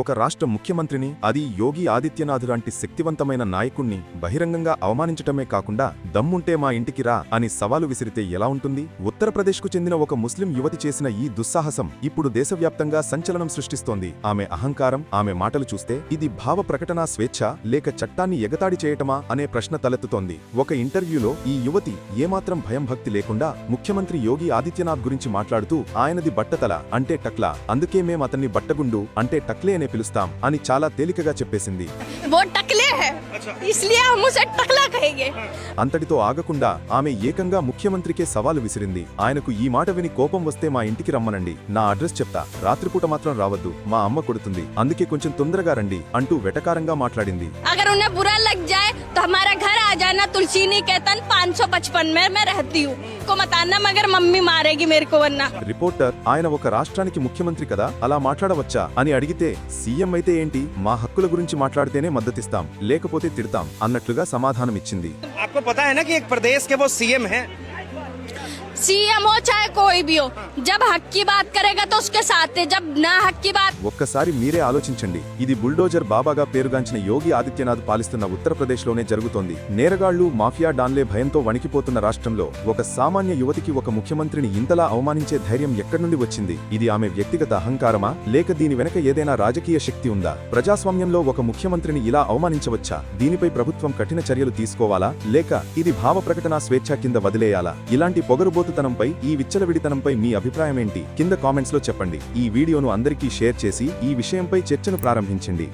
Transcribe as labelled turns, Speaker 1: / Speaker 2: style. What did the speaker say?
Speaker 1: ఒక రాష్ట్ర ముఖ్యమంత్రిని అది యోగి ఆదిత్యనాథ్ లాంటి శక్తివంతమైన నాయకుణ్ణి బహిరంగంగా అవమానించటమే కాకుండా దమ్ముంటే మా ఇంటికి రా అని సవాలు విసిరితే ఎలా ఉంటుంది? ఉత్తరప్రదేశ్కు చెందిన ఒక ముస్లిం యువతి చేసిన ఈ దుస్సాహసం ఇప్పుడు దేశవ్యాప్తంగా సంచలనం సృష్టిస్తోంది. ఆమె అహంకారం ఆమె మాటలు చూస్తే ఇది భావ ప్రకటనా స్వేచ్ఛ లేక చట్టాన్ని ఎగతాడి చేయటమా అనే ప్రశ్న తలెత్తుతోంది. ఒక ఇంటర్వ్యూలో ఈ యువతి ఏమాత్రం భయం భక్తి లేకుండా ముఖ్యమంత్రి యోగి ఆదిత్యనాథ్ గురించి మాట్లాడుతూ ఆయనది బట్టతల అంటే టక్లా అందుకే మేం అతన్ని బట్టగుండు అంటే టక్లే అనే పిలుస్తాం అని చాలా తేలికగా చెప్పేసింది. అంతటితో ఆగకుండా ఆమె ఏకంగా ముఖ్యమంత్రికే సవాలు విసిరింది. ఆయనకు ఈ మాట విని కోపం వస్తే మా ఇంటికి రమ్మనండి. నా అడ్రస్ చెప్తా. రాత్రిపూట మాత్రం రావద్దు. మా అమ్మ కొడుతుంది. అందుకే కొంచెం తొందరగా రండి అంటూ వెటకారంగా మాట్లాడింది. రిపోర్టర్ ఆయన ఒక రాష్ట్రానికి ముఖ్యమంత్రి కదా? అలా మాట్లాడవచ్చా? అని అడిగితే సీఎం అయితే ఏంటి? మా హక్కుల గురించి మాట్లాడితేనే మద్దతిస్తాం లేకపోతే తిడతాం అన్నట్లుగా సమాధానమిచ్చింది.
Speaker 2: आपको पता है ना कि एक प्रदेश के वो सीएम हैं
Speaker 3: सीएम हो चाहे कोई भी हो जब हक की बात करेगा तो उसके साथ है जब ना हक की बात
Speaker 1: ఒక్కసారి మీరే ఆలోచించండి ఇది బుల్డోజర్ బాబాగా పేరుగాంచిన యోగి ఆదిత్యనాథ్ పాలిస్తున్న ఉత్తరప్రదేశ్లోనే జరుగుతోంది నేరగాళ్లు మాఫియా డాన్లే భయంతో వణికిపోతున్న రాష్ట్రంలో ఒక సామాన్య యువతికి ఒక ముఖ్యమంత్రిని ఇంతలా అవమానించే ధైర్యం ఎక్కడి నుండి వచ్చింది ఇది ఆమె వ్యక్తిగత అహంకారమా లేక దీని వెనక ఏదైనా రాజకీయ శక్తి ఉందా ప్రజాస్వామ్యంలో ఒక ముఖ్యమంత్రిని ఇలా అవమానించవచ్చా దీనిపై ప్రభుత్వం కఠిన చర్యలు తీసుకోవాలా లేక ఇది భావ ప్రకటన స్వేచ్ఛ కింద వదిలేయాలా ఇలాంటి పొగరుబోతుతనంపై ఈ విచ్చలవిడితనంపై మీ అభిప్రాయమేంటి? కింద కామెంట్స్లో చెప్పండి. ఈ వీడియోను అందరికీ షేర్ చేసి ఈ విషయంపై చర్చను ప్రారంభించండి.